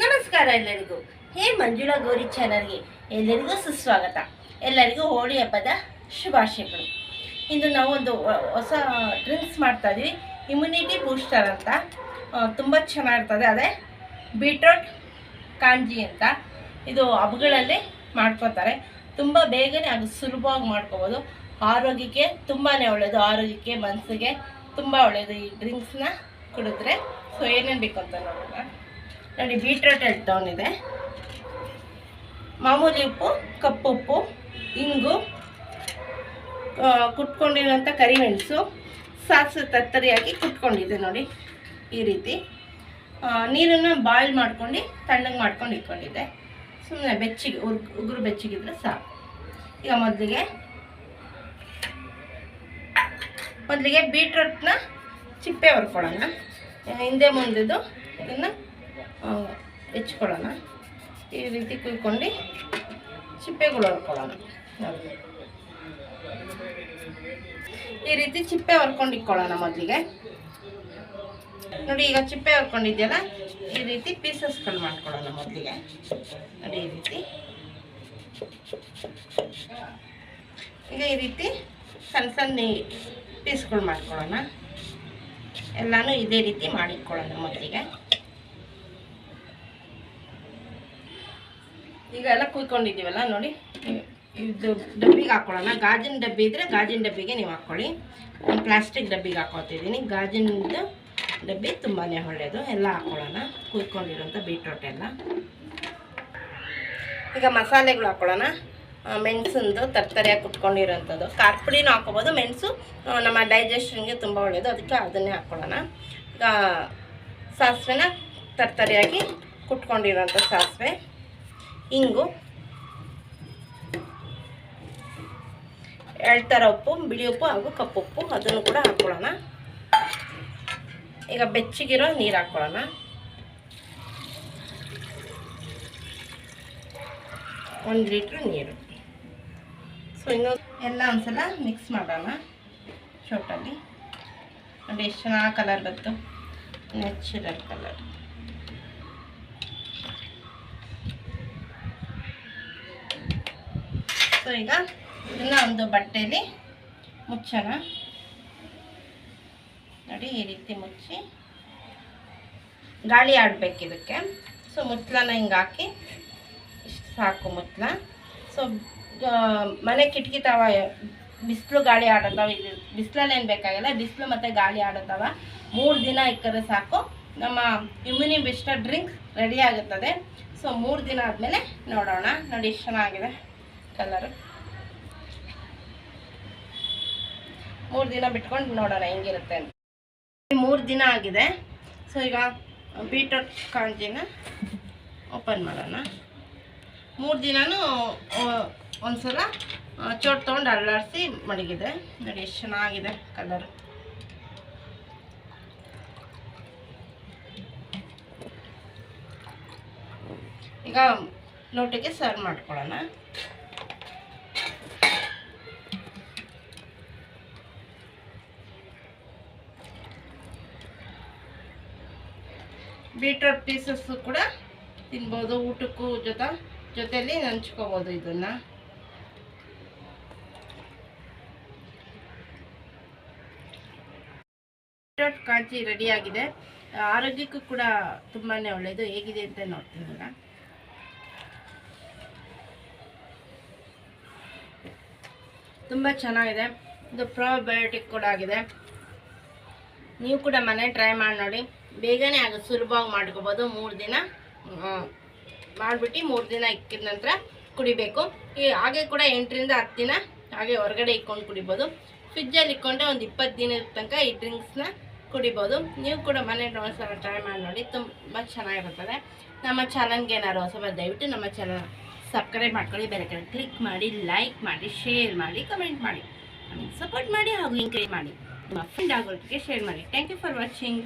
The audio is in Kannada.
ನಮಸ್ಕಾರ ಎಲ್ಲರಿಗೂ. ಹೇ ಮಂಜುಳಾ ಗೌರಿ ಚಾನಲ್ಗೆ ಎಲ್ಲರಿಗೂ ಸುಸ್ವಾಗತ. ಎಲ್ಲರಿಗೂ ಹೋಳಿ ಹಬ್ಬದ ಶುಭಾಶಯಗಳು. ಇಂದು ನಾವು ಒಂದು ಹೊಸ ಡ್ರಿಂಕ್ಸ್ ಮಾಡ್ತಾ ಇದ್ವಿ. ಇಮ್ಯುನಿಟಿ ಬೂಸ್ಟರ್ ಅಂತ. ತುಂಬ ಚೆನ್ನಾಗಿರ್ತದೆ. ಅದೇ ಬೀಟ್ರೋಟ್ ಕಾಂಜಿ ಅಂತ. ಇದು ಹಬ್ಬಗಳಲ್ಲಿ ಮಾಡ್ಕೋತಾರೆ. ತುಂಬ ಬೇಗನೆ ಅದು ಸುಲಭವಾಗಿ ಮಾಡ್ಕೋಬೋದು. ಆರೋಗ್ಯಕ್ಕೆ ತುಂಬಾ ಒಳ್ಳೆಯದು ಆರೋಗ್ಯಕ್ಕೆ, ಮನಸ್ಸಿಗೆ ತುಂಬ ಒಳ್ಳೆಯದು ಈ ಡ್ರಿಂಕ್ಸ್ನ ಕುಡಿದ್ರೆ. ಸೊ ಏನೇನು ಬೇಕು ಅಂತ ನೋಡೋಣ. ನೋಡಿ, ಬೀಟ್ರೋಟ್ ಎರಡು ತಗೊಂಡಿದೆ ಮಾಮೂಲಿ ಉಪ್ಪು, ಕಪ್ಪು ಉಪ್ಪು, ಇಂಗು ಕುಟ್ಕೊಂಡಿರೋಂಥ ಕರಿಮೆಣಸು ಸಾಸು ತತ್ತರಿಯಾಗಿ ಕುಟ್ಕೊಂಡಿದೆ ನೋಡಿ, ಈ ರೀತಿ. ನೀರನ್ನು ಬಾಯ್ಲ್ ಮಾಡ್ಕೊಂಡು, ತಣ್ಣಗೆ ಮಾಡ್ಕೊಂಡು ಇಟ್ಕೊಂಡಿದ್ದೆ. ಸುಮ್ಮನೆ ಬೆಚ್ಚಿಗೆ ಉಗ್ ಉಗುರು ಬೆಚ್ಚಗಿದ್ರೆ ಸಾಕು. ಈಗ ಮೊದಲಿಗೆ ಮೊದಲಿಗೆ ಬೀಟ್ರೋಟ್ನ ಚಿಪ್ಪೆ ಹೊರ್ಕೊಳ್ಳೋಣ. ಹಿಂದೆ ಮುಂದಿದ್ದು ಇದನ್ನು ಹೆಚ್ಕೊಳ್ಳೋಣ. ಈ ರೀತಿ ಕುಯ್ಕೊಂಡು ಚಿಪ್ಪೆಗಳು ಹೊರ್ಕೊಳ್ಳೋಣ ಈ ರೀತಿ ಚಿಪ್ಪೆ ಹೊರ್ಕೊಂಡು ಇಕ್ಕೊಳ್ಳೋಣ ಮೊದಲಿಗೆ. ನೋಡಿ, ಈಗ ಚಿಪ್ಪೆ ಹೊರ್ಕೊಂಡಿದ್ಯಲ್ಲ ಈ ರೀತಿ ಪೀಸಸ್ಗಳು ಮಾಡ್ಕೊಳ್ಳೋಣ ಮೊದಲಿಗೆ. ನೋಡಿ, ಈ ರೀತಿ. ಈಗ ಈ ರೀತಿ ಸಣ್ಣ ಸಣ್ಣ ಪೀಸ್ಗಳು ಮಾಡ್ಕೊಳ್ಳೋಣ. ಎಲ್ಲಾನು ಇದೇ ರೀತಿ ಮಾಡಿಟ್ಕೊಳ್ಳೋಣ ಮೊದಲಿಗೆ. ಈಗ ಎಲ್ಲ ಕುಯ್ಕೊಂಡಿದ್ದೀವಲ್ಲ, ನೋಡಿ. ಇದು ಡಬ್ಬಿಗೆ ಹಾಕ್ಕೊಳ್ಳೋಣ ಗಾಜಿನ ಡಬ್ಬಿ ಇದ್ದರೆ ಗಾಜಿನ ಡಬ್ಬಿಗೆ ನೀವು ಹಾಕ್ಕೊಳ್ಳಿ ನಾನು ಪ್ಲಾಸ್ಟಿಕ್ ಡಬ್ಬಿಗೆ ಹಾಕ್ಕೊತಿದ್ದೀನಿ ಗಾಜಿನದು ಡಬ್ಬಿ ತುಂಬಾ ಒಳ್ಳೆಯದು. ಎಲ್ಲ ಹಾಕ್ಕೊಳ್ಳೋಣ ಕುಯ್ಕೊಂಡಿರೋಂಥ ಬೀಟ್ರೋಟ್ ಎಲ್ಲ. ಈಗ ಮಸಾಲೆಗಳು ಹಾಕ್ಕೊಳ್ಳೋಣ ಮೆಣಸಂದು ತರ್ತರಿಯಾಗಿ ಕುಟ್ಕೊಂಡಿರೋಂಥದ್ದು. ಖಾರ ಪುಡಿನೂ ಮೆಣಸು ನಮ್ಮ ಡೈಜೆಷನ್ಗೆ ತುಂಬ ಒಳ್ಳೆಯದು. ಅದಕ್ಕೆ ಅದನ್ನೇ ಹಾಕ್ಕೊಳ್ಳೋಣ ಈಗ ಸಾಸಿವೆನ ತರ್ತರಿಯಾಗಿ ಕುಟ್ಕೊಂಡಿರೋಂಥ ಸಾಸಿವೆ. ಇಂಗು. ಎಳ್ತರ ಉಪ್ಪು, ಬಿಳಿ ಉಪ್ಪು ಹಾಗೂ ಕಪ್ಪು ಉಪ್ಪು. ಅದನ್ನು ಕೂಡ ಹಾಕ್ಕೊಳ್ಳೋಣ ಈಗ ಬೆಚ್ಚಗಿರೋ ನೀರು ಹಾಕ್ಕೊಳ್ಳೋಣ ಒಂದು ಲೀಟ್ರ್ ನೀರು. ಸೊ ಇನ್ನು ಎಲ್ಲ ಒಂದ್ಸಲ ಮಿಕ್ಸ್ ಮಾಡೋಣ ಶೋಟಲ್ಲಿ. ನೋಡಿ, ಎಷ್ಟು ಚೆನ್ನಾಗಿ ಕಲರ್ ಬಂತು. ನ್ಯಾಚುರಲ್ ಕಲರ್ ಸೊ ಈಗ ಇದನ್ನ ಒಂದು ಬಟ್ಟೆಯಲ್ಲಿ ಮುಚ್ಚೋಣ. ನೋಡಿ, ಈ ರೀತಿ ಮುಚ್ಚಿ ಗಾಳಿ ಆಡಬೇಕು ಇದಕ್ಕೆ. ಸೊ, ಮುಚ್ಚಳನ ಹಿಂಗೆ ಹಾಕಿ ಇಷ್ಟು ಸಾಕು ಮುಚ್ಚಲ ಸೊ ಮನೆ ಕಿಟಕಿ ತವ ಬಿಸಿಲು ಗಾಳಿ ಆಡತ್ತವ ಇದು ಬಿಸಿಲಲ್ಲೇನು ಬೇಕಾಗಿಲ್ಲ, ಬಿಸಿಲು ಮತ್ತು ಗಾಳಿ ಆಡತ್ತವ ಮೂರು ದಿನ ಇಕ್ಕರೆ ಸಾಕು. ನಮ್ಮ ಇಮ್ಯುನಿ ಬಿಸ್ಟರ್ ಡ್ರಿಂಕ್ ರೆಡಿ ಆಗುತ್ತದೆ. ಸೊ, ಮೂರು ದಿನ ಆದಮೇಲೆ ನೋಡೋಣ. ನೋಡಿ, ಎಷ್ಟು ಚೆನ್ನಾಗಿದೆ. ಕಲರು. ಮೂರು ದಿನ ಬಿಟ್ಕೊಂಡು ನೋಡೋಣ, ಹೆಂಗಿರುತ್ತೆ ಅಂತ. ಮೂರು ದಿನ ಆಗಿದೆ. ಸೊ ಈಗ ಬೀಟ್ರೂಟ್ ಕಾಂಜಿನ ಓಪನ್ ಮಾಡೋಣ. ಮೂರು ದಿನವೂ ಒಂದ್ಸಲ ಚೋಟ್ ತೊಗೊಂಡು ಅಲ್ಲಾಡಿಸಿ ಮಡಗಿದೆ. ನೋಡಿ, ಎಷ್ಟು ಚೆನ್ನಾಗಿದೆ ಕಲರ್. ಈಗ ಲೋಟಕ್ಕೆ ಸರ್ವ್ ಮಾಡ್ಕೊಳ್ಳೋಣ. ಬೀಟ್ರೋಟ್ ಪೀಸಸ್ಸು ಕೂಡ ತಿನ್ಬೋದು, ಊಟಕ್ಕೂ ಜೊತೆ ಜೊತೆಯಲ್ಲಿ ನಂಚ್ಕೋಬೋದು ಇದನ್ನು. ಬೀಟ್ರೋಟ್ ಕಾಂಚಿ ರೆಡಿಯಾಗಿದೆ. ಆರೋಗ್ಯಕ್ಕೂ ಕೂಡ ತುಂಬಾ ಒಳ್ಳೆಯದು ಹೇಗಿದೆ ಅಂತ ನೋಡ್ತೀನಿ ಈಗ. ತುಂಬ ಚೆನ್ನಾಗಿದೆ. ಇದು ಪ್ರೋಬಯೋಟಿಕ್ ಕೂಡ ಆಗಿದೆ. ನೀವು ಕೂಡ ಮನೆ ಟ್ರೈ ಮಾಡಿ ನೋಡಿ. ಬೇಗನೆ ಆಗ ಸುಲಭವಾಗಿ ಮಾಡ್ಕೋಬೋದು. ಮೂರು ದಿನ ಮಾಡಿಬಿಟ್ಟು ಮೂರು ದಿನ ಇಕ್ಕಿದ ನಂತರ ಕುಡಿಬೇಕು. ಈ ಹಾಗೆ ಕೂಡ ಎಂಟರಿಂದ ಹತ್ತು ದಿನ ಹಾಗೆ ಹೊರಗಡೆ ಇಕ್ಕೊಂಡು ಕುಡಿಬೋದು. ಫ್ರಿಜ್ಜಲ್ಲಿ ಇಕ್ಕೊಂಡ್ರೆ ಒಂದು ಇಪ್ಪತ್ತು ದಿನದ ತನಕ ಈ ಡ್ರಿಂಕ್ಸ್ನ ಕುಡಿಬೋದು. ನೀವು ಕೂಡ ಮನೆ ಒಂದ್ಸಲ ಟ್ರೈ ಮಾಡಿ ನೋಡಿ, ತುಂಬ ಚೆನ್ನಾಗಿರುತ್ತದೆ. ನಮ್ಮ ಚಾನಲ್ಗೆ ಏನಾದ್ರು ಹೊಸಬ ದಯವಿಟ್ಟು ನಮ್ಮ ಚಾನಲ್ ಸಬ್ಸ್ಕ್ರೈಬ್ ಮಾಡ್ಕೊಳ್ಳಿ ಬೇರೆ ಕಡೆ ಕ್ಲಿಕ್ ಮಾಡಿ, ಲೈಕ್ ಮಾಡಿ, ಶೇರ್ ಮಾಡಿ, ಕಮೆಂಟ್ ಮಾಡಿ. ಸಪೋರ್ಟ್ ಮಾಡಿ ಹಾಗೂ ಎಂಕರೇಜ್ ಮಾಡಿ. ನಿಮ್ಮ ಫ್ರೆಂಡ್ ಆಗೋರಿಗೆ ಶೇರ್ ಮಾಡಿ. Thank you for watching